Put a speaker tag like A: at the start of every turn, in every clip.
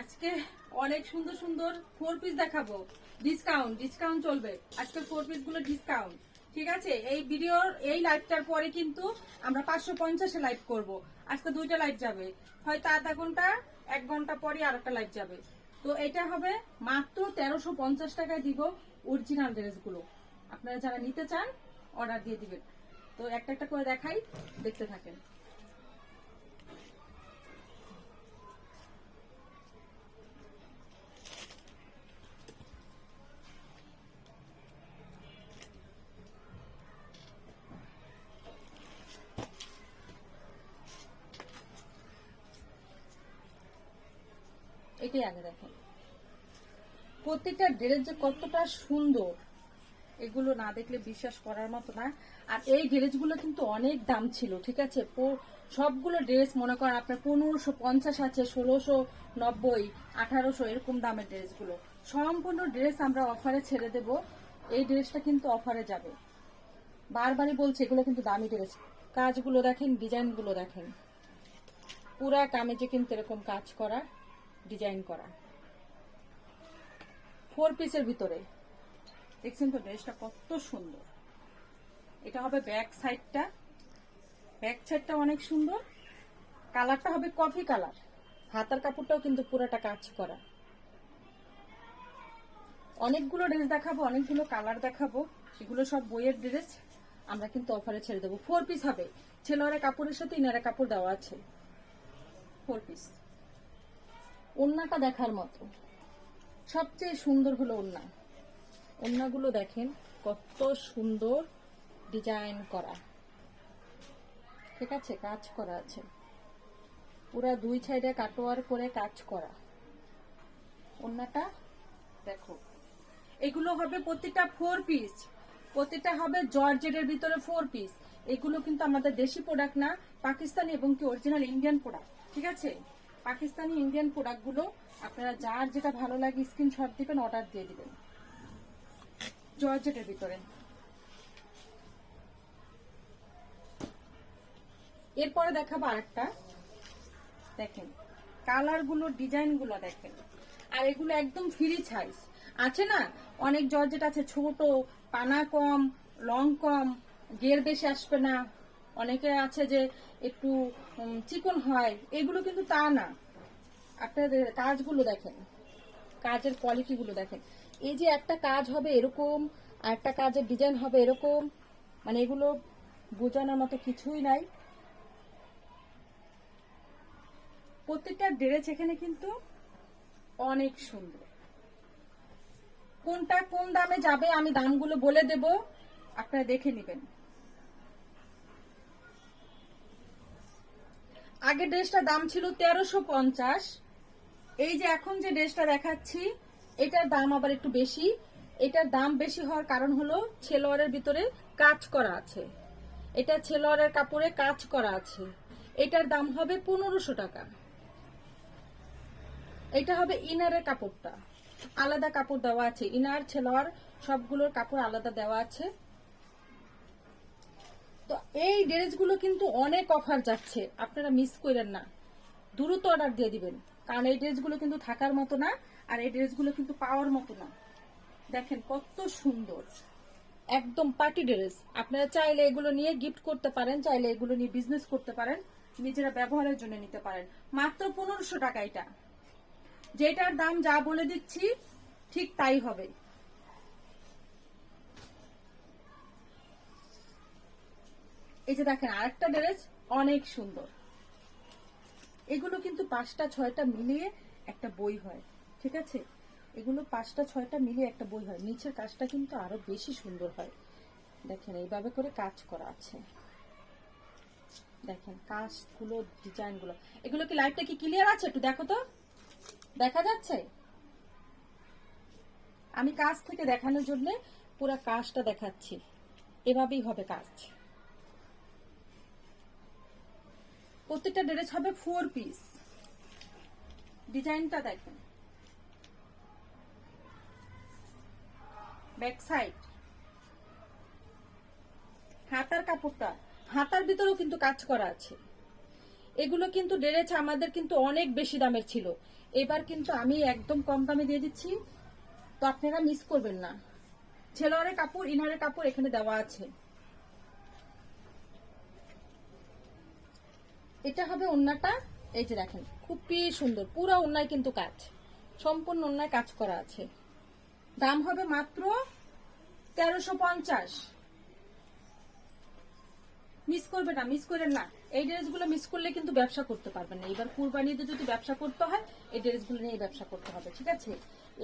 A: আজকে অনেক সুন্দর সুন্দর ফোর পিস দেখাবো। ডিসকাউন্ট ডিসকাউন্ট চলবে। আজকে ফোর পিসগুলো ডিসকাউন্ট ঠিক আছে? এই ভিডিওর এই লাইভটার পরে কিন্তু আমরা পাঁচশো পঞ্চাশে লাইভ করব। আজকে দুইটা লাইভ যাবে। হয়তো আধা ঘণ্টা, এক ঘণ্টা পরে আর একটা লাইভ যাবে। তো এটা হবে মাত্র তেরোশো পঞ্চাশ টাকায় দিব অরিজিনাল ড্রেসগুলো আপনারা যারা নিতে চান অর্ডার দিয়ে দিবেন। তো একটা একটা করে দেখাই, দেখতে থাকেন। এটাই আগে দেখেন প্রত্যেকটা ড্রেস যে কতটা সুন্দর, এগুলো না দেখলে বিশ্বাস করার মতো না। আর এই ড্রেসগুলো কিন্তু অনেক দাম ছিল, ঠিক আছে? সবগুলো ড্রেস মনে করেন আপনার পনেরোশো পঞ্চাশ আছে, ষোলোশো নব্বই, আঠারোশো এরকম দামের ড্রেসগুলো সম্পূর্ণ ড্রেস আমরা অফারে ছেড়ে দেব, এই ড্রেসটা কিন্তু অফারে যাবে। বারবারই বলছে, এগুলো কিন্তু দামি ড্রেস কাজগুলো দেখেন ডিজাইনগুলো দেখেন। পুরা কামেজে কিন্তু এরকম কাজ করা। ডিজাইন করা। ফোর পিসের ভিতরে। দেখছেন তো ড্রেসটা কত সুন্দর। এটা হবে ব্যাক সাইডটা। ব্যাক সাইডটা অনেক সুন্দর। কালারটা হবে কফি কালার। হাতার কাপড়টাও কিন্তু পুরোটা কাজ করা। অনেকগুলো ড্রেস দেখাবো, অনেকগুলো কালার দেখাবো। সেগুলো সব বইয়ের ড্রেস। আমরা কিন্তু অফারে ছেড়ে দেবো। ফোর পিস হবে। ছেলেরা কাপড়ের সাথে ইনারা কাপড় দেওয়া আছে। ফোর পিস ওন্নাটা দেখার মতো। সবচেয়ে সুন্দর হলো ওন্না। ওন্নাগুলো দেখেন কত সুন্দর ডিজাইন করা। ঠিক আছে, কাজ করা আছে। পুরা দুই সাইডে কাটোয়ার করে কাজ করা। ওন্নাটা দেখো। এগুলো হবে প্রতিটা ফোর পিস প্রতিটা হবে জর্জেটের ভিতরে ফোর পিস এগুলো কিন্তু আমাদের দেশি প্রোডাক্ট না, পাকিস্তানি এবং কি অরিজিনাল ইন্ডিয়ান প্রোডাক্ট ঠিক আছে? পাকিস্তানি ইন্ডিয়ান প্রোডাক্টগুলো আপনারা যার যেটা ভালো লাগে স্ক্রিনশট দিবেন অর্ডার দিয়ে দিবেন। জর্জেটের ভিতরে। এরপরে দেখাবো আরেকটা। দেখেন কালারগুলো ডিজাইনগুলো দেখেন। আর এগুলো একদম ফ্রি সাইজ আছে না? অনেক জর্জেট আছে, ছোট, পানা কম লং কম গের বেশি আসবে না। অনেকে আছে যে একটু চিকন হয়, এগুলো কিন্তু তা না। আপনাদের কাজগুলো দেখেন, কাজের কোয়ালিটি গুলো দেখেন। এই যে একটা কাজ হবে এরকম, আর একটা কাজের ডিজাইন হবে এরকম মানে এগুলো বোঝানোর মতো কিছুই নাই। প্রত্যেকটা ড্রেস এখানে কিন্তু অনেক সুন্দর। কোনটা কোন দামে যাবে আমি দামগুলো বলে দেব, আপনারা দেখে নেবেন। আগে ড্রেসটার দাম ছিল তেরোশো পঞ্চাশ। এই যে এখন যে ড্রেসটা দেখাচ্ছি, এটার দাম আবার একটু বেশি। এটার দাম বেশি হওয়ার কারণ হলো ছেলোয়ারের ভিতরে কাজ করা আছে। এটা ছেলোয়ারের কাপড়ে কাজ করা আছে। এটার দাম হবে পনেরোশো টাকা। এটা হবে ইনারের কাপড়টা। আলাদা কাপড় দেওয়া আছে। ইনার, ছেলোয়ার সবগুলোর কাপড় আলাদা দেওয়া আছে। তো এই ড্রেসগুলো কিন্তু অনেক অফার যাচ্ছে। আপনারা মিস করেন না। দ্রুত অর্ডার দিয়ে দিবেন। কারণ এই ড্রেসগুলো কিন্তু থাকার মতো না, আর এই ড্রেসগুলো কিন্তু পাওয়ার মতো না। দেখেন কত সুন্দর। একদম পার্টি ড্রেস আপনারা চাইলে এগুলো নিয়ে গিফট করতে পারেন, চাইলে এগুলো নিয়ে বিজনেস করতে পারেন, নিজেরা ব্যবহারের জন্য নিতে পারেন। মাত্র পনেরোশো টাকা এটা। যেটার দাম যা বলে দিচ্ছি, ঠিক তাই হবে। এই যে দেখেন, আরেকটা ড্রেস অনেক সুন্দর। এগুলো কিন্তু পাঁচটা, ছয়টা মিলিয়ে একটা বই হয়, ঠিক আছে? এগুলো পাঁচটা, ছয়টা মিলিয়ে একটা বই হয়। নিচের কাজটা কিন্তু আরও বেশি সুন্দর হয়। দেখেন, এইভাবে করে কাজ করা আছে। দেখেন, কাজগুলো, ডিজাইনগুলো। এগুলো কি লাইটটা কি ক্লিয়ার আছে একটু দেখো তো? দেখা যাচ্ছে? আমি কাজ থেকে দেখানোর জন্য পুরো কাজটা দেখাচ্ছি। এভাবেই হবে কাজ। প্রত্যেকটা ড্রেস হবে ফোর পিস ডিজাইনটা দেখেন। ব্যাক সাইড হাতার কাপড়টা। হাতার ভিতরেও কিন্তু কাজ করা আছে। এগুলো কিন্তু ড্রেস আমাদের কিন্তু অনেক বেশি দামের ছিল। এবার কিন্তু আমি একদম কম দামে দিয়ে দিচ্ছি। তো আপনারা মিস করবেন না। ছেলোয়ারের কাপড়, ইনারের কাপড় এখানে দেওয়া আছে। এটা হবে ওন্নাটা, এই যে দেখেন, খুবই সুন্দর, পুরো ওন্নায় কিন্তু কাজ, সম্পূর্ণ ওন্নায় কাজ করা আছে। দাম হবে মাত্র তেরোশো পঞ্চাশ। মিস করবে না, মিস করেন না। এই ড্রেসগুলো মিস করলে কিন্তু ব্যবসা করতে পারবেন না। এবার কুরবানিতে যদি ব্যবসা করতে হয়, এই ড্রেসগুলো নিয়ে ব্যবসা করতে হবে, ঠিক আছে?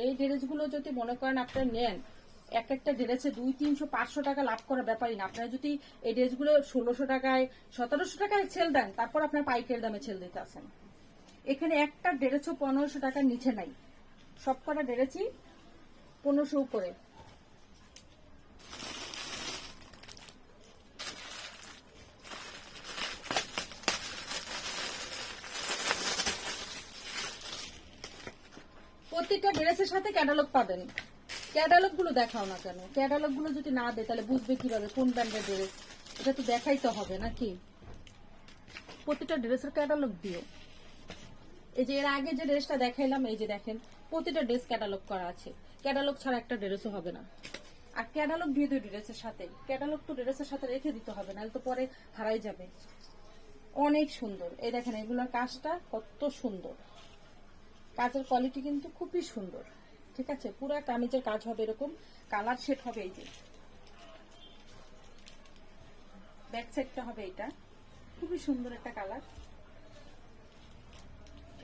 A: এই ড্রেসগুলো যদি মনে করেন আপনারা নেন এক একটা ড্রেসে দুই, তিনশো, পাঁচশো টাকা লাভ করার ব্যাপারই না। আপনারা যদি এই ড্রেসগুলো ষোলোশো টাকায়, সতেরোশো টাকায় সেল দেন, তারপর আপনার পাইকারি দামে সেল দিতে আসেন। এখানে একটা ড্রেসও পনেরোশো টাকার নিচে নাই। সব কটা ড্রেসই পনেরোশো উপরে। প্রত্যেকটা ড্রেসের সাথে ক্যাটালগ পাবেন। ক্যাটালগগুলো দেখাও না কেন? ক্যাটালগগুলো যদি না দেয়, তাহলে বুঝবে কীভাবে? কোন ব্র্যান্ডের ড্রেস এটা তো দেখাইতে হবে নাকি? প্রতিটা ড্রেসের ক্যাটালগ দিও। এই যে এর আগে যে ড্রেসটা দেখাইলাম, এই যে দেখেন, প্রতিটা ড্রেস ক্যাটালগ করা আছে। ক্যাটালগ ছাড়া একটা ড্রেসও হবে না। আর ক্যাটালগ দিয়ে দিও ড্রেসের সাথে। ক্যাটালগ তো ড্রেসের সাথে রেখে দিতে হবে, নাহলে তো পরে হারাই যাবে। অনেক সুন্দর। এই দেখেন, এগুলোর কাজটা কত সুন্দর। কাজের কোয়ালিটি কিন্তু খুবই সুন্দর। ঠিক আছে? পুরো কামিজের কাজ হবে এরকম। কালার শেড হবে এই যে। ব্যাক সাইডটা হবে এটা। খুবই সুন্দর একটা কালার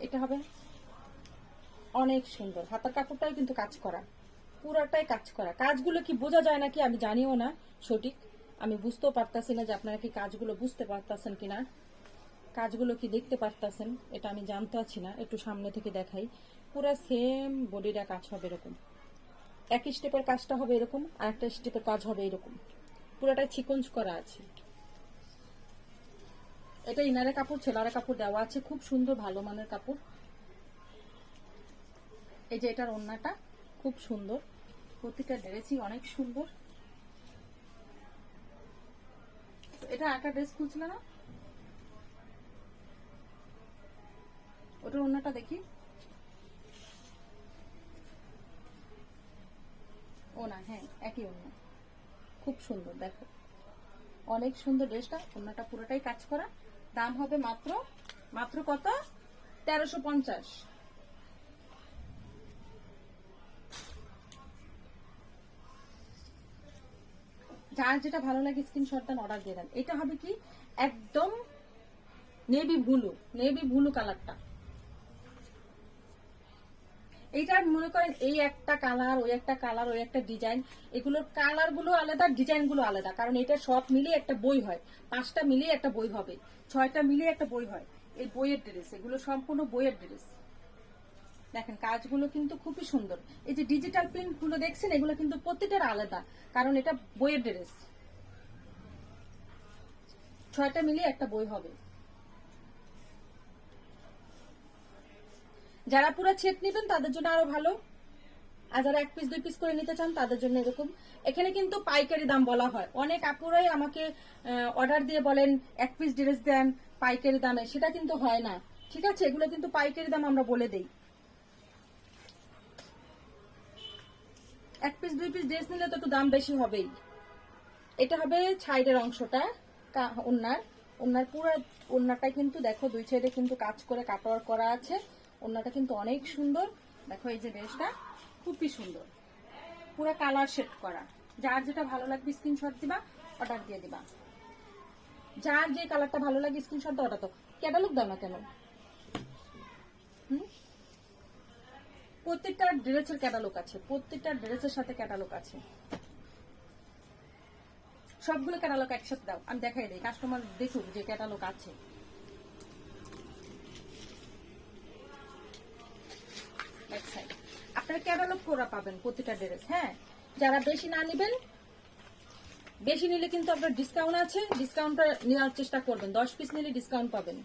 A: এটা হবে অনেক সুন্দর। হাতার কাপড়টাও কিন্তু কাজ করা। পুরাটাই কাজ করা। কাজগুলো কি বোঝা যায় নাকি আমি জানিও না। সঠিক? আমি বুঝতেও পারতাছি না যে আপনারা কি কাজগুলো বুঝতে পারতাছেন কিনা। কাজগুলো কি দেখতে পারতাছেন, এটা আমি জানতে আছি না। একটু সামনে থেকে দেখাই। পুরো সেম বডিটা কাজ হবে এরকম। এক স্টেপের কাজটা হবে এরকম, আর একটা স্টেপের কাজ হবে এরকম। পুরোটা চিকঞ্জ করা আছে। এটা ইনারের কাপড় ছেলারের কাপড় দেওয়া আছে, খুব সুন্দর ভালো মানের কাপড়। এই যে এটার ওন্নাটা, খুব সুন্দর। প্রতিটা ড্রেসই অনেক সুন্দর। এটা একটা ড্রেস খুলছিল না? ওটার ওন্নাটা দেখি। ও না হ্যাঁ একই ওন্না খুব সুন্দর, দেখো। অনেক সুন্দর ড্রেসটা ওন্নাটা পুরোটাই কাজ করা। দাম হবে মাত্র মাত্র কত? তেরোশো পঞ্চাশ। যার যেটা ভালো লাগে স্ক্রিনশট দেন অর্ডার দিয়ে দেন। এটা হবে কি? একদম নেভি ব্লু নেভি ব্লু কালারটা এইটার মনে করেন এই একটা কালার ওই একটা কালার ওই একটা ডিজাইন এগুলোর কালারগুলো আলাদা ডিজাইনগুলো আলাদা। কারণ এটা সব মিলিয়ে একটা বই হয়। পাঁচটা মিলিয়ে একটা বই হবে, ছয়টা মিলিয়ে একটা বই হয়। এই বইয়ের ড্রেস এগুলো সম্পূর্ণ বইয়ের ড্রেস দেখেন, কাজগুলো কিন্তু খুবই সুন্দর। এই যে ডিজিটাল প্রিন্টগুলো দেখছেন, এগুলো কিন্তু প্রত্যেকটার আলাদা, কারণ এটা বইয়ের ড্রেস ছয়টা মিলিয়ে একটা বই হবে। যারা পুরো ছেট নেবেন, তাদের জন্য আরও ভালো। আর যারা এক পিস দুই পিস করে নিতে চান, তাদের জন্য এরকম। এখানে কিন্তু পাইকারি দাম বলা হয়। অনেক আপুরাই আমাকে অর্ডার দিয়ে বলেন, এক পিস ড্রেস দেন, পাইকারি দামে। সেটা কিন্তু হয় না। ঠিক আছে? এগুলো কিন্তু পাইকারি দাম আমরা বলে দেই। এক পিস দুই পিস ড্রেস নিলে তো একটু দাম বেশি হবেই। এটা হবে ছাইডের অংশটা ওনার ওনার পুরো ওনারটা কিন্তু দেখো, দুই সাইডে কিন্তু কাজ করে কাটোয়ার করা আছে। ওনাটা কিন্তু অনেক সুন্দর। দেখো এই যে ড্রেসটা খুবই সুন্দর। পুরো কালার শেড করা। যার যেটা ভালো লাগবে স্ক্রিনশট দিবা অর্ডার দিয়ে দিবা। যার যে কালারটা ভালো লাগে স্ক্রিনশট দাও ওটা তো ক্যাটালগ দাও না কেন? প্রত্যেকটা ড্রেসের ক্যাটালগ আছে। প্রত্যেকটা ড্রেসের সাথে ক্যাটালগ আছে। সবগুলো ক্যাটালগ একসাথে দাও। আমি দেখাই দিই। কাস্টমার দেখুক যে ক্যাটালগ আছে। আপনারা ক্যাটালগ করা পাবেন প্রতিটা ড্রেস হ্যাঁ? যারা বেশি না নেবেন, বেশি নিলে কিন্তু আপনার ডিসকাউন্ট আছে ডিসকাউন্টটা নেওয়ার চেষ্টা করবেন। দশ পিস নিলে ডিসকাউন্ট পাবেন।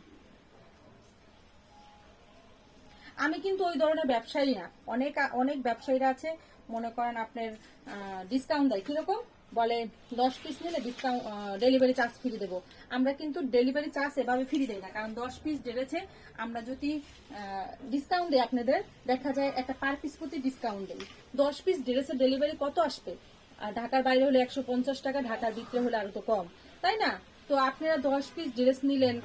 A: আমি কিন্তু ওই ধরনের ব্যবসায়ী না। অনেক অনেক ব্যবসায়ীরা আছে, মনে করেন আপনার ডিসকাউন্ট দেয়। কীরকম? বলে, দশ পিস নিলে ডিসকাউন্ট ডেলিভারি চার্জ ফ্রি দেবো। আমরা কিন্তু ডেলিভারি চার্জ এভাবে ফ্রি দেই না, কারণ দশ পিস ড্রেসে আমরা যদি ডিসকাউন্ট দিই আপনাদের, দেখা যায় একটা পার পিস প্রতি ডিসকাউন্ট দিই। দশ পিস ড্রেসের ডেলিভারি কত আসবে? ঢাকার বাইরে হলে একশো পঞ্চাশ টাকা, ঢাকার ভিতরে হলে আরও তো কম। তাই না? তো আপনারা দশ পিস ড্রেস নিলেন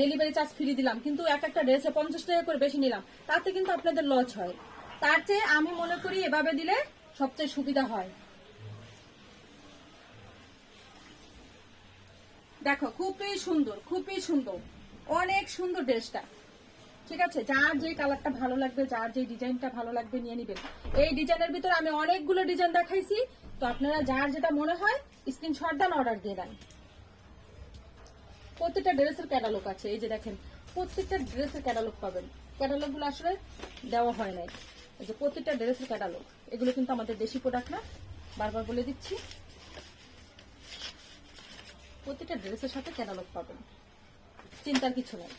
A: ডেলিভারি চার্জ ফ্রি দিলাম, কিন্তু এক একটা ড্রেসে পঞ্চাশ টাকা করে বেশি নিলাম, তাতে কিন্তু আপনাদের লস হয়। তার চেয়ে আমি মনে করি এভাবে দিলে সবচেয়ে সুবিধা হয়। দেখো, খুবই সুন্দর খুবই সুন্দর। অনেক সুন্দর ড্রেসটা। ঠিক আছে? যার যে কালারটা ভালো লাগবে, যার যে ডিজাইনটা ভালো লাগবে নিয়ে নিবেন। এই ডিজাইনের ভিতরে আমি অনেকগুলো ডিজাইন দেখাইছি। তো আপনারা যার যেটা মনে হয় স্ক্রিনশট দেন অর্ডার দিয়ে দেন। প্রত্যেকটা ড্রেসের ক্যাটালগ আছে। এই যে দেখেন, প্রত্যেকটা ড্রেসের ক্যাটালগ পাবেন। ক্যাটালগগুলো আসলে দেওয়া হয় নাই। যে প্রত্যেকটা ড্রেসের ক্যাটালগ এগুলো কিন্তু আমাদের দেশি প্রোডাক্ট না। বারবার বলে দিচ্ছি। প্রত্যেকটা ড্রেসের সাথে ক্যাটালগ পাবেন। চিন্তার কিছু নেই।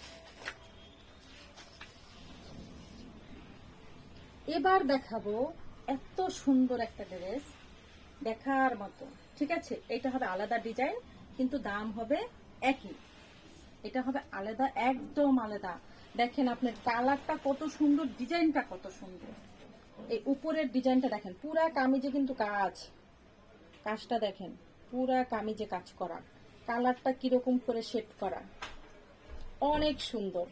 A: এবার দেখাবো এত সুন্দর একটা ড্রেস দেখার মতো। ঠিক আছে? এটা হবে আলাদা ডিজাইন, কিন্তু দাম হবে একই। এটা হবে আলাদা, একদম আলাদা। দেখেন আপনার কালারটা কত সুন্দর, ডিজাইনটা কত সুন্দর। এই উপরের ডিজাইনটা দেখেন, পুরা কামিজে কিন্তু কাজ। কাজটা দেখেন, পুরা কামিজে কাজ করা। কালারটা কীরকম করে শেড করা। অনেক সুন্দর।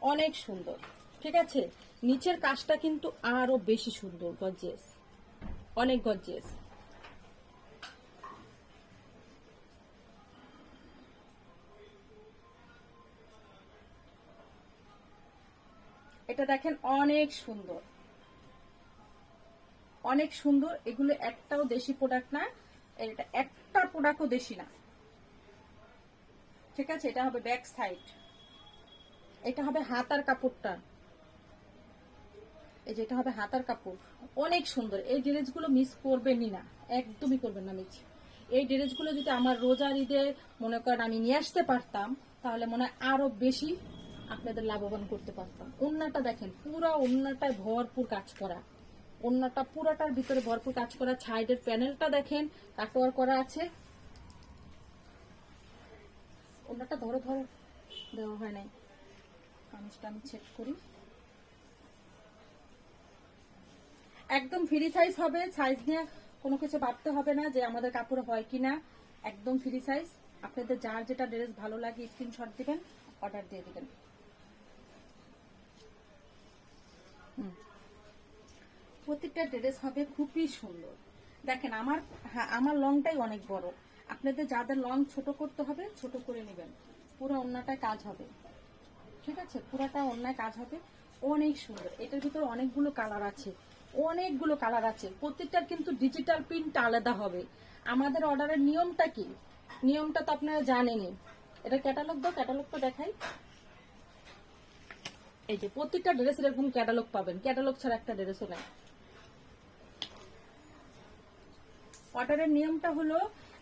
A: অনেক সুন্দর। ঠিক আছে? নিচের কাজটা কিন্তু আরও বেশি সুন্দর, গর্জিয়াস। অনেক গর্জিয়াস। এটা দেখেন অনেক সুন্দর। অনেক সুন্দর। এগুলো একটাও দেশি প্রোডাক্ট না। এটা একটা প্রোডাক্টও দেশি না। ঠিক আছে? এটা হবে ব্যাক সাইড এটা হবে হাতার কাপড়টা। এই যে এটা হবে হাতার কাপড়। অনেক সুন্দর। এই ড্রেসগুলো মিস করবেনই না। একদমই করবেন না মিস এই ড্রেসগুলো যদি আমার রোজার ঈদে মনে করেন আমি নিয়ে আসতে পারতাম, তাহলে মনে হয় আরও বেশি আপনাদের লাভবান করতে পারতাম। ওন্নাটা দেখেন, পুরো ওন্নাটায় ভরপুর কাজ করা। ওন্নাটা পুরাটার ভিতরে ভরপুর কাজ করা সাইডের প্যানেলটা দেখেন কাটোয়ার করা আছে। ওন্নাটা ধরো ধরো, দেওয়া হয় নাই। কামিজটা আমি চেক করি। একদম ফ্রি সাইজ হবে সাইজ নিয়ে কোনো কিছু ভাবতে হবে না যে আমাদের কাপড় হয় কিনা। একদম ফ্রি সাইজ আপনাদের যার যেটা ড্রেস ভালো লাগে স্ক্রিনশট দিবেন অর্ডার দিয়ে দিবেন। হুম। প্রত্যেকটা ড্রেস হবে খুবই সুন্দর। দেখেন আমার হ্যাঁ আমার লংটাই অনেক বড়। আপনাদের যাদের লং ছোট করতে হবে, ছোট করে নেবেন। পুরো অন্যটায় কাজ হবে। ঠিক আছে? পুরাটা অন্যায় কাজ হবে। অনেক সুন্দর। এটার ভিতরে অনেকগুলো কালার আছে। অনেকগুলো কালার আছে। প্রত্যেকটার কিন্তু ডিজিটাল প্রিন্ট আলাদা হবে। আমাদের অর্ডারের নিয়মটা কি? নিয়মটা তো আপনারা জানেনই। এটা ক্যাটালগ দাও ক্যাটালগ তো দেখাই। এই যে প্রত্যেকটা ড্রেসের এরকম ক্যাটালগ পাবেন। ক্যাটালগ ছাড়া একটা ড্রেসও নেই। অর্ডারের নিয়মটা হলো,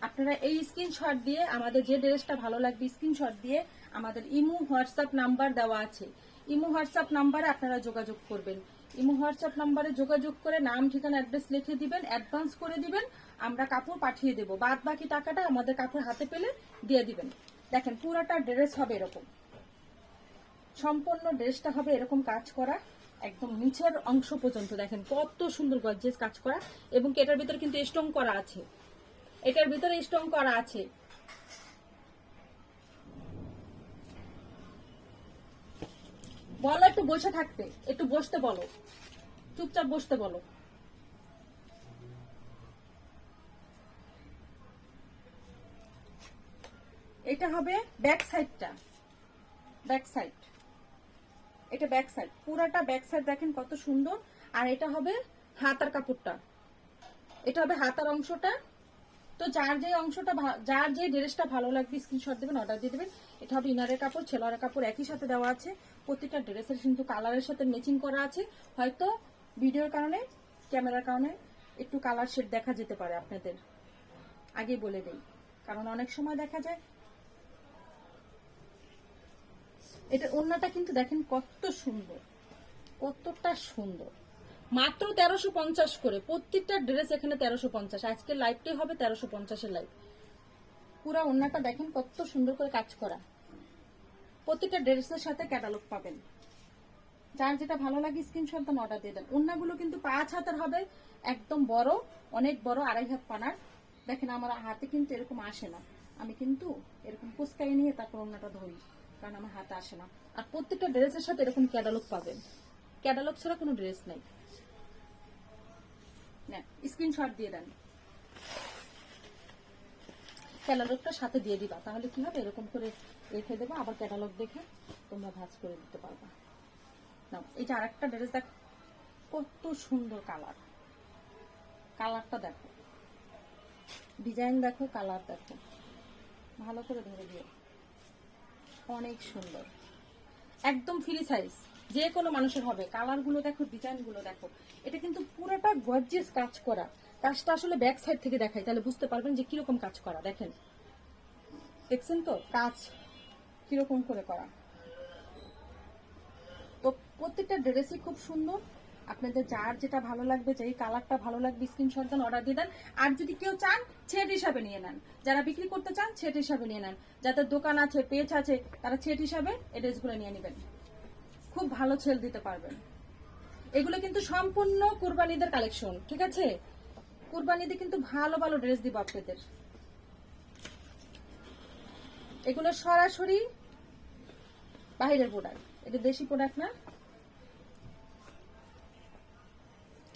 A: আপনারা এই স্ক্রিনশট দিয়ে আমাদের যে ড্রেসটা ভালো লাগবে স্ক্রিনশট দিয়ে আমাদের ইমো, হোয়াটসঅ্যাপ নাম্বার দেওয়া আছে। ইমো, হোয়াটসঅ্যাপ নাম্বারে আপনারা যোগাযোগ করবেন। ইমো, হোয়াটসঅ্যাপ নাম্বারে যোগাযোগ করে নাম, ঠিকানা, অ্যাড্রেস লিখে দিবেন, অ্যাডভান্স করে দিবেন, আমরা কাপড় পাঠিয়ে দেব। বাদ বাকি টাকাটা আমাদের কাপড় হাতে পেলে দিয়ে দিবেন। দেখেন পুরাটা ড্রেস হবে এরকম। সম্পূর্ণ ড্রেসটা হবে এরকম কাজ করা। একদম নিচের অংশ পর্যন্ত দেখেন, কত সুন্দর গর্জেস কাজ করা এবং এটার ভিতরে কিন্তু স্টোন করা আছে। এটার ভিতরে স্টোন করা আছে। বলো একটু বসে থাকতে, একটু বসতে বলো। চুপচাপ বসতে বলো। এটা হবে ব্যাক সাইডটা ব্যাক সাইড এটা ব্যাক সাইড পুরাটা ব্যাক সাইড দেখেন কত সুন্দর। আর এটা হবে হাতার কাপড়টা। এটা হবে হাতার অংশটা। তো যার যে অংশটা যার যে ড্রেসটা ভালো লাগবে স্ক্রিনশট দেবেন অর্ডার দিয়ে দেবেন। এটা হবে ইনারের কাপড় ছেলের কাপড় একই সাথে দেওয়া আছে। প্রত্যেকটা ড্রেসের কিন্তু কালারের সাথে ম্যাচিং করা আছে। হয়তো ভিডিওর কারণে ক্যামেরার কারণে একটু কালার শেড দেখা যেতে পারে আপনাদের। আগে বলে দেই। কারণ অনেক সময় দেখা যায় এটা ওড়নাটা কিন্তু দেখেন কত সুন্দর, কতটা সুন্দর। মাত্র তেরোশো পঞ্চাশ করে, প্রত্যেকটা ড্রেস এখানে তেরোশো পঞ্চাশ। আজকের লাইভটাই হবে তেরোশো পঞ্চাশের লাইভ পুরো ওন্নাটা দেখেন কত সুন্দর করে কাজ করা। প্রত্যেকটা ড্রেসের সাথে ক্যাটালগ পাবেন। যার যেটা ভালো লাগে স্ক্রিনশট দেন অর্ডার দিয়ে দেন। ওন্নাগুলো কিন্তু পাঁচ হাতের হবে, একদম বড়, অনেক বড়, আড়াই হাত পানার। দেখেন আমার হাতে কিন্তু এরকম আসে না। আমি কিন্তু এরকম কুচকাই নিয়ে তারপর ওন্নাটা ধরি। কারণ আমার হাতে আসে না। আর প্রত্যেকটা ড্রেসের সাথে এরকম ক্যাটালগ পাবেন। ক্যাটালগ ছাড়া কোনো ড্রেস নাই। স্ক্রিনশট দিয়ে দেন। ক্যাটালগটা সাথে দিয়ে দিবা। তাহলে কি হবে? এরকম করে রেখে দেবা। আবার ক্যাটালগ দেখে তোমরা ভাজ করে দিতে পারবা। নাও, এই যে আরেকটা ড্রেস দেখো। কত সুন্দর কালার কালারটা দেখো। ডিজাইন দেখো কালার দেখো। ভালো করে ধরে দিও অনেক সুন্দর। একদম ফ্রি সাইজ যে কোনো মানুষের হবে। কালারগুলো দেখো ডিজাইনগুলো দেখো। এটা কিন্তু পুরোটা গর্জিয়াস কাজ করা। কাজটা আসলে ব্যাক সাইড থেকে দেখাই তাহলে বুঝতে পারবেন যে কীরকম কাজ করা। দেখেন। দেখছেন তো? কাজ কীরকম করে করা। তো প্রত্যেকটা ড্রেসই খুব সুন্দর। আপনাদের যার যেটা ভালো লাগবে, যেই কালারটা ভালো লাগবে স্ক্রিনশট দেন অর্ডার দিয়ে দেন। আর যদি কেউ চান, ছেট হিসাবে নিয়ে নেন। যারা বিক্রি করতে চান, ছেট হিসাবে নিয়ে নেন। যাদের দোকান আছে, পেজ আছে, তারা ছেট হিসাবে এই ড্রেসগুলো নিয়ে নেবেন। খুব ভালো ছেল দিতে পারবেন। এগুলো কিন্তু সম্পূর্ণ কুরবানিদের কালেকশন ঠিক আছে? কুরবানিতে কিন্তু ভালো ভালো ড্রেস দিব আপনাদের। এগুলো সরাসরি বাইরের প্রোডাক্ট এটা দেশি প্রোডাক্ট না?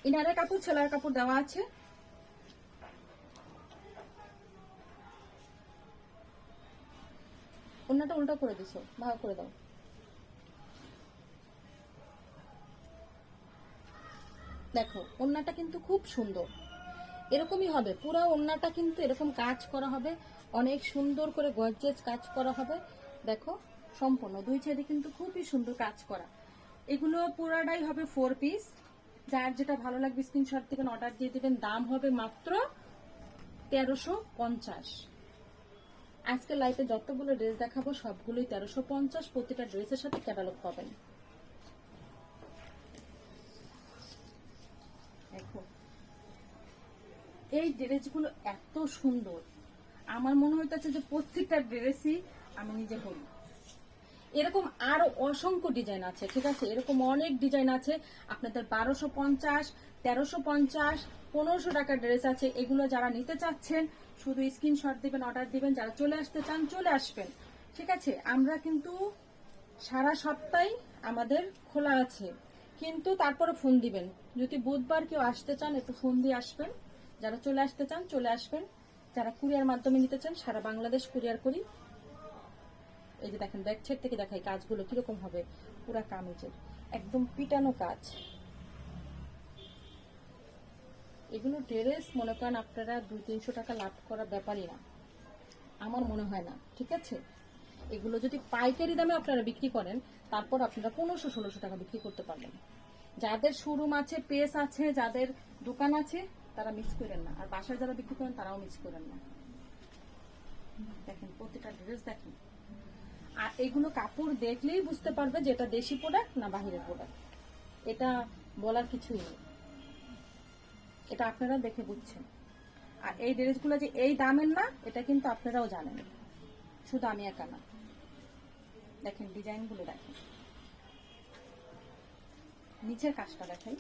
A: ইনারের কাপড়, ছেলার কাপড় দেওয়া আছে। অন্যটা উল্টো করে দিছো, ভাগ করে দাও। দেখো ওন্নাটা কিন্তু খুব সুন্দর। এরকমই হবে, পুরো ওন্নাটা কিন্তু এরকম কাজ করা হবে, অনেক সুন্দর করে গর্জেস কাজ করা হবে। দেখো, সম্পূর্ণ দুই সাইডে কিন্তু খুবই সুন্দর কাজ করা। এগুলো পুরাটাই হবে ফোর পিস যার যেটা ভালো লাগবে স্ক্রিনশট থেকে অর্ডার দিয়ে দিবেন, দাম হবে মাত্র তেরোশো পঞ্চাশ। আজকে লাইফে যতগুলো ড্রেস দেখাবো, সবগুলোই তেরোশো পঞ্চাশ। প্রতিটা ড্রেসের সাথে ক্যাটালগ পাবেন। দেখো, এই ড্রেসগুলো এত সুন্দর। আমার মনে হইতেছে যে প্রত্যেকটা ড্রেসই আমি নিজে পরি। এরকম আরও অসংখ্য ডিজাইন আছে, ঠিক আছে? এরকম অনেক ডিজাইন আছে। আপনাদের বারোশো পঞ্চাশ, তেরোশো পঞ্চাশ, পনেরোশো টাকার ড্রেস আছে। এগুলো যারা নিতে চাচ্ছেন, শুধু স্ক্রিনশট দিবেন অর্ডার দিবেন, যারা চলে আসতে চান, চলে আসবেন। ঠিক আছে? আমরা কিন্তু সারা সপ্তাহে আমাদের খোলা আছে। কিন্তু তারপরে ফোন দিবেন। যদি বুধবার কেউ আসতে চান, একটু ফোন দিয়ে আসবেন। যারা চলে আসতে চান, চলে আসবেন। যারা কুরিয়ার মাধ্যমে নিতে চান, সারা বাংলাদেশ কুরিয়ার করি। এই যে দেখেন ব্যাক সাইড থেকে দেখাই কাজগুলো কীরকম হবে, পুরা কামিজের, একদম পিটানো কাজ। এগুলো ড্রেস, মনে করেন আপনারা দুই তিনশো টাকা লাভ করার ব্যাপারই না। আমার মনে হয় না, ঠিক আছে? এগুলো যদি পাইকারি দামে আপনারা বিক্রি করেন, তারপর আপনারা পনেরোশো, ষোলোশো টাকা বিক্রি করতে পারবেন। যাদের শোরুম আছে পেস আছে, যাদের দোকান আছে, তারা মিস করেন না। আর বাসায় যারা বিক্রি করেন, তারাও মিস করেন না। দেখেন প্রতিটা ড্রেস দেখেন। আর এগুলো কাপড় দেখলেই বুঝতে পারবে যে এটা দেশি প্রোডাক্ট না বাহিরের প্রোডাক্ট এটা বলার কিছুই নেই। এটা আপনারা দেখে বুঝছেন। আর এই ড্রেসগুলো যে এই দামের না, এটা কিন্তু আপনারাও জানেন। শুধু আমি একা না। দেখেন, ডিজাইনগুলো দেখেন। নিচের কাজটা দেখাই।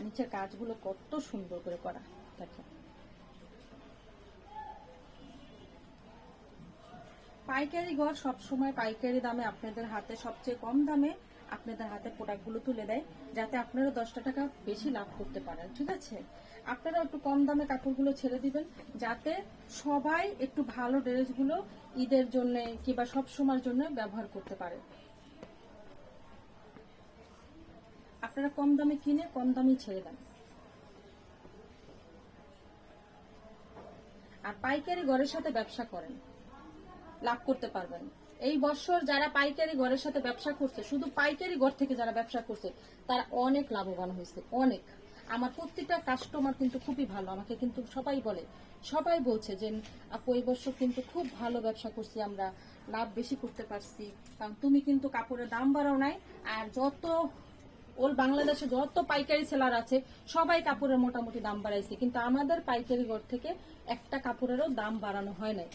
A: নিচের কাজগুলো কত সুন্দর করে করা। দেখেন। পাইকারি ঘর সবসময় পাইকারি দামে আপনাদের হাতে, সবচেয়ে কম দামে আপনাদের হাতে প্রোডাক্টগুলো তুলে দেয়, যাতে আপনারা দশটা টাকা বেশি লাভ করতে পারেন, ঠিক আছে? আপনারা একটু কম দামে কাপড়গুলো ছেড়ে দিবেন, যাতে সবাই একটু ভালো ড্রেসগুলো ঈদের জন্য কিংবা সব সময়ের জন্য ব্যবহার করতে পারে। আপনারা কম দামে কিনে কম দামে ছেড়ে দেন। আর পাইকারি ঘরের সাথে ব্যবসা করেন। লাভ করতে পারবেন। এই বছর যারা পাইকারি ঘরের সাথে ব্যবসা করছে, শুধু পাইকারি ঘর থেকে যারা ব্যবসা করছে, তারা অনেক লাভবান হয়েছে, অনেক। আমার প্রত্যেকটা কাস্টমার কিন্তু খুবই ভালো। আমাকে কিন্তু সবাই বলে, সবাই বলছে যে, আপু, এই বছর কিন্তু খুব ভালো ব্যবসা করছি, আমরা লাভ বেশি করতে পারছি। কারণ তুমি কিন্তু কাপড়ের দাম বাড়াও নাই, আর যত ওল বাংলাদেশে যত পাইকারি সেলার আছে, সবাই কাপড়ের মোটামুটি দাম বাড়াইছে। কিন্তু আমাদের পাইকারি ঘর থেকে একটা কাপড়েরও দাম বাড়ানো হয় নাই।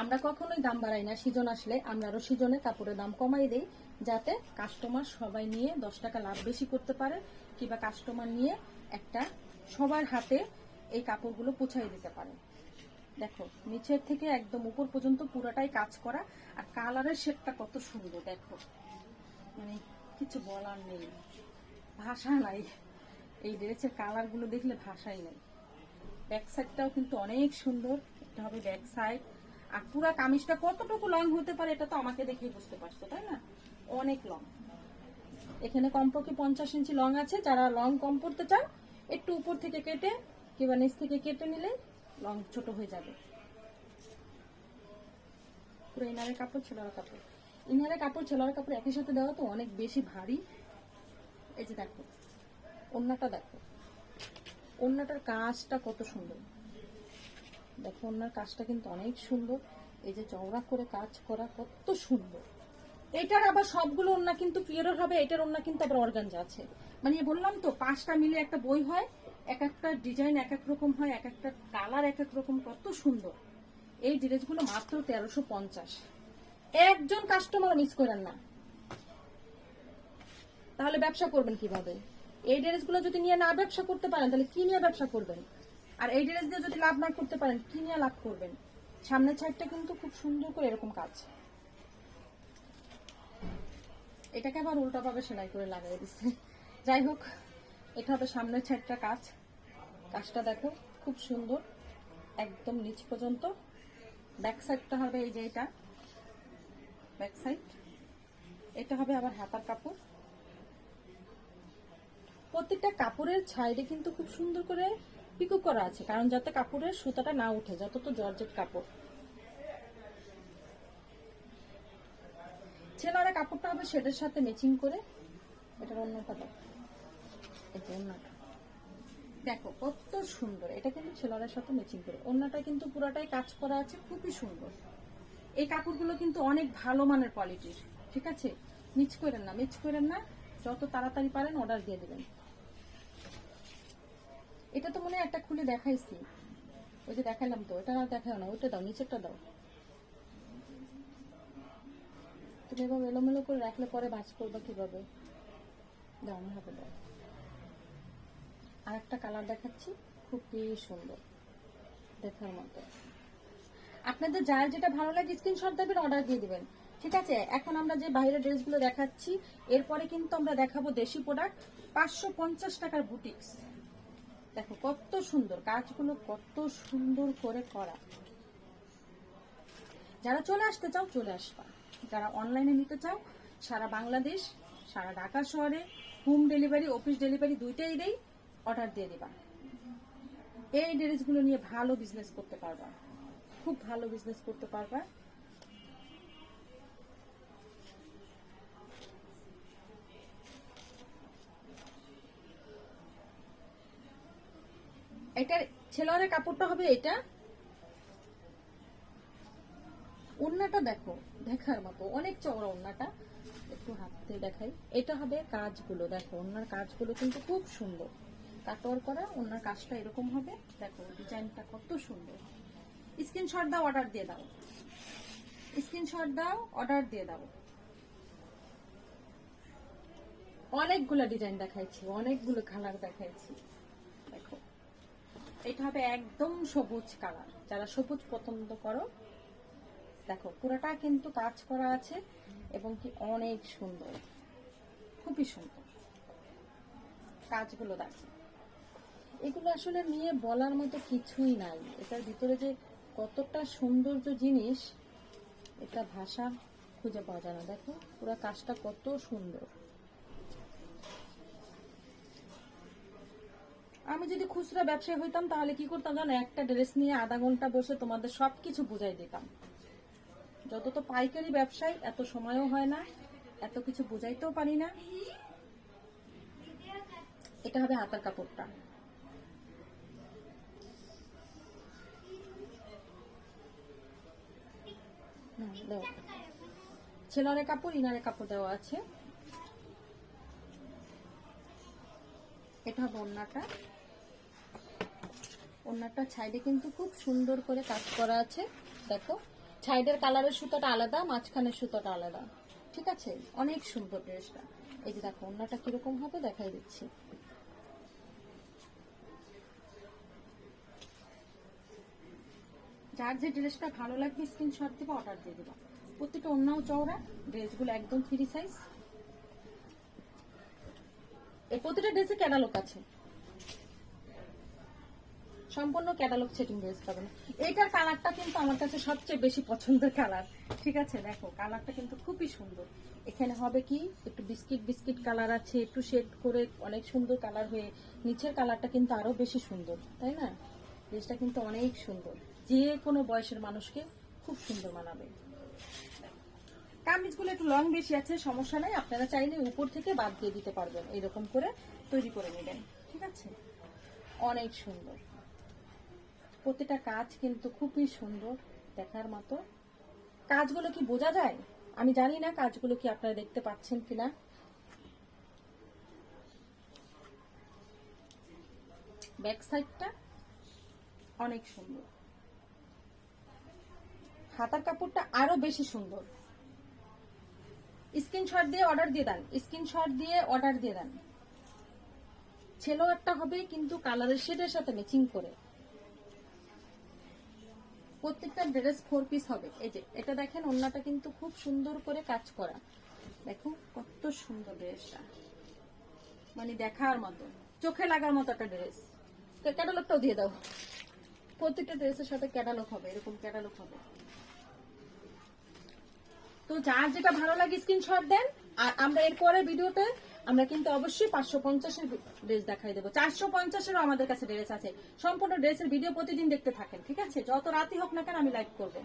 A: আমরা কখনোই দাম বাড়াই না, সিজন আসলে আমরা আরও সিজনে কাপড়ের দাম কমাই দেই, যাতে কাস্টমার সবাই নিয়ে দশ টাকা লাভ বেশি করতে পারে, কিংবা কাস্টমার নিয়ে একটা সবার হাতে এই কাপড়গুলো পুছাই দিতে পারে। দেখো, নিচের থেকে একদম উপর পর্যন্ত পুরোটাই কাজ করা, আর কালারের শেডটা কত সুন্দর, দেখো। মানে কিছু বলার নেই, ভাষা নাই। এই ড্রেসের কালারগুলো দেখলে ভাষাই নেই। ব্যাক সাইডটাও কিন্তু অনেক সুন্দর, এটা হবে ব্যাক সাইড আর পুরা কামিজটা কতটুকু লং হতে পারে এটা তো আমাকে দেখেই বুঝতে পারছ, তাই না? অনেক লং এখানে কমপক্ষে পঞ্চাশ ইঞ্চি লং আছে, যারা লং কম করতে চান একটু উপর থেকে কেটে কিংবা নিচ থেকে কেটে নিলে লং ছোট হয়ে যাবে। পুরো ইনারের কাপড়, ছেলার কাপড়। ইনারের কাপড়, ছেলার কাপড় একই সাথে দেওয়া তো অনেক বেশি ভারী। এই যে দেখো ওন্নাটা দেখো। ওন্নাটার কাজটা কত সুন্দর। দেখো ওনার কাজটা কিন্তু অনেক সুন্দর। এই যে চওড়া করে কাজ করা কত সুন্দর। এটার আবার সবগুলো ওন্না কিন্তু পিওরের হবে, এটার ওন্না কিন্তু আবার অর্গানজা আছে। মানে বললাম তো, পাঁচটা মিলে একটা বই হয়, এক একটা ডিজাইন এক এক রকম হয়, এক একটা কালার এক এক রকম, কত সুন্দর। এই ড্রেসগুলো মাত্র তেরোশো পঞ্চাশ। একজন কাস্টমার মিস করেন না। তাহলে ব্যবসা করবেন কীভাবে? এই ড্রেসগুলো যদি নিয়ে না ব্যবসা করতে পারেন, তাহলে কি নিয়ে ব্যবসা করবেন? আর এই ড্রেস দিয়ে যদি লাভ না করতে পারেন, কি নিয়ে লাভ করবেন? সামনের সাইডটা কিন্তু খুব সুন্দর করে এরকম কাজ। এটাকে আবার উল্টাভাবে সেলাই করে লাগাই দিচ্ছে যাই হোক, এটা হবে সামনের সাইডটা কাজ। কাজটা দেখো, খুব সুন্দর, একদম নিচ পর্যন্ত। ব্যাক সাইডটা হবে এই যে এটা। ব্যাক সাইড এটা হবে আবার হাতার কাপড়। প্রত্যেকটা কাপড়ের ছাইডে কিন্তু খুব সুন্দর করে পিকো করা আছে, কারণ যাতে কাপড়ের সুতাটা না উঠে, যত তো জর্জেট কাপড়। ছেলেরা কাপড়টা হবে শেডের সাথে ম্যাচিং করে এটার অন্যটা দেখো দেখো, কত সুন্দর, এটা কিন্তু ছেলেদের সাথে ম্যাচিং করে। অন্যটা কিন্তু পুরাটাই কাজ করা আছে, খুবই সুন্দর। এই কাপড়গুলো কিন্তু অনেক ভালো মানের কোয়ালিটির ঠিক আছে? মিচ করেন না মিচ করেন না, যত তাড়াতাড়ি পারেন অর্ডার দিয়ে দেবেন। এটা তো মনে হয় একটা খুলে দেখাইছি। ওই যে দেখালাম তো এটা না দেখাও না, ওইটা দাও, নিচেরটা দাও। তুমি এভাবে এলোমেলো করে রাখলে পরে ভাজ করবা কীভাবে? দাও আমার হাতে দাও। আর একটা কালার দেখাচ্ছি, খুবই সুন্দর, দেখার মতো। আপনাদের যার যেটা ভালো লাগে স্ক্রিনশট দেবেন অর্ডার দিয়ে দিবেন। ঠিক আছে? এখন আমরা যে বাইরের ড্রেসগুলো দেখাচ্ছি, এরপরে কিন্তু আমরা দেখাবো দেশি প্রোডাক্ট পাঁচশো পঞ্চাশ টাকার বুটিক্স দেখো, কত সুন্দর, কাজগুলো কত সুন্দর করে করা। যারা চলে আসতে চাও, চলে আসবা। যারা অনলাইনে নিতে চাও, সারা বাংলাদেশ, সারা ঢাকা শহরে হোম ডেলিভারি অফিস ডেলিভারি দুইটাই দেই অর্ডার দিয়ে দিবা। এই ড্রেসগুলো নিয়ে ভালো বিজনেস করতে পারবা। খুব ভালো বিজনেস করতে পারবা। এটার ছেলের কাপড়টা হবে এটা। ওন্নাটা দেখো, দেখার মতো। অনেক চওড়া ওন্নাটা একটু হাতে দেখাই। এটা হবে কাজগুলো। দেখো ওনার কাজগুলো কিন্তু খুব সুন্দর। কাটওয়ার করা ওনার কাজটা এরকম হবে। দেখো, ডিজাইনটা কত সুন্দর। স্ক্রিনশট দাও, অর্ডার দিয়ে দাও। স্ক্রিনশট দাও, অর্ডার দিয়ে দাও। অনেকগুলো ডিজাইন দেখাইছি, অনেকগুলো কালার দেখাইছি। দেখো এটা হবে একদম সবুজ কালার। যারা সবুজ পছন্দ করো, দেখো, পুরোটা কিন্তু কাজ করা আছে এবং কি অনেক সুন্দর, খুবই সুন্দর। কাজগুলো দেখো। এগুলো আসলে নিয়ে বলার মতো কিছুই নাই। এটার ভিতরে যে কতটা সৌন্দর্য জিনিস, এটা ভাষা খুঁজে পাওয়া যায় না। দেখো, পুরো কাজটা কত সুন্দর। আমি যদি খুচরা ব্যবসায়ী হইতাম, তাহলে কি করতাম জানো? একটা ড্রেস নিয়ে আধা ঘণ্টা বসে তোমাদের সবকিছু বুঝাই দিতাম। যত তো পাইকারি ব্যবসায়, এত সময়ও হয় না, এত কিছু বুঝাইতেও পারি না। এটা হবে হাতার কাপড়টা। ছেলের কাপড় ইনারে কাপড় দেওয়া আছে। এটা হবে ওড়নাটা ছাইডে কিন্তু খুব সুন্দর করে কাজ করা আছে। দেখো সাইডের কালারের সুতোটা আলাদা, মাঝখানের সুতোটা আলাদা। ঠিক আছে? অনেক সুন্দর ড্রেসটা। এই যে দেখো ওড়নাটা কীরকম হবে দেখাই দিচ্ছি। যার যে ড্রেসটা ভালো লাগবে, স্ক্রিনশট দিবা অর্ডার দিয়ে দিবা। প্রত্যেকটা অন্যাও চওড়া, ড্রেসগুলো একদম ফ্রি সাইজ এই প্রতিটা ড্রেসে ক্যাটালগ আছে। সম্পূর্ণ ক্যাটালগ সেটিং ড্রেস পাবেন এইটার কালারটা কিন্তু আমার কাছে সবচেয়ে বেশি পছন্দের কালার ঠিক আছে? দেখো কালারটা কিন্তু খুবই সুন্দর। এখানে হবে কি, একটু বিস্কিট বিস্কিট কালার আছে, একটু শেড করে অনেক সুন্দর কালার হয়ে, নিচের কালারটা কিন্তু আরও বেশি সুন্দর, তাই না? ড্রেসটা কিন্তু অনেক সুন্দর। যে কোনো বয়সের মানুষকে খুব সুন্দর মানাবে। কামিজগুলো একটু লং বেশি আছে, সমস্যা নাই। আপনারা চাইলে উপর থেকে বাদ দিয়ে দিতে পারবেন। এরকম করে তৈরি করে নেবেন। ঠিক আছে? অনেক সুন্দর। প্রতিটা কাজ কিন্তু খুবই সুন্দর দেখার মতো। কাজগুলো কি বোঝা যায়? আমি জানি না কাজগুলো কি আপনারা দেখতে পাচ্ছেন কিনা। ব্যাক সাইডটা অনেক সুন্দর। হাতার কাপড়টা আরও বেশি সুন্দর। স্ক্রিনশট দিয়ে অর্ডার দিয়ে দেন। স্ক্রিনশট দিয়ে অর্ডার দিয়ে দেন। ছেলেও একটা হবে কিন্তু কালারের শেডের সাথে ম্যাচিং করে। প্রত্যেকটা ড্রেস ফোর পিস হবে। এই যে, এটা দেখেন ওন্নাটা কিন্তু খুব সুন্দর করে কাজ করা। দেখো কত সুন্দর ড্রেসটা মানে দেখার মতো, চোখে লাগার মতো একটা ড্রেস ক্যাটালগটাও দিয়ে দাও। প্রত্যেকটা ড্রেসের সাথে ক্যাটালগ হবে, এরকম ক্যাটালগ হবে। তো যার যেটা ভালো লাগে স্ক্রিনশট দেন, আর আমরা এরপরে ভিডিওতে আমরা কিন্তু অবশ্যই পাঁচশো পঞ্চাশের ড্রেস দেখাই দেবো। চারশো পঞ্চাশেরও আমাদের কাছে ড্রেস আছে। সম্পূর্ণ ড্রেসের ভিডিও প্রতিদিন দেখতে থাকেন, ঠিক আছে? যত রাতই হোক না কেন আমি লাইভ করব।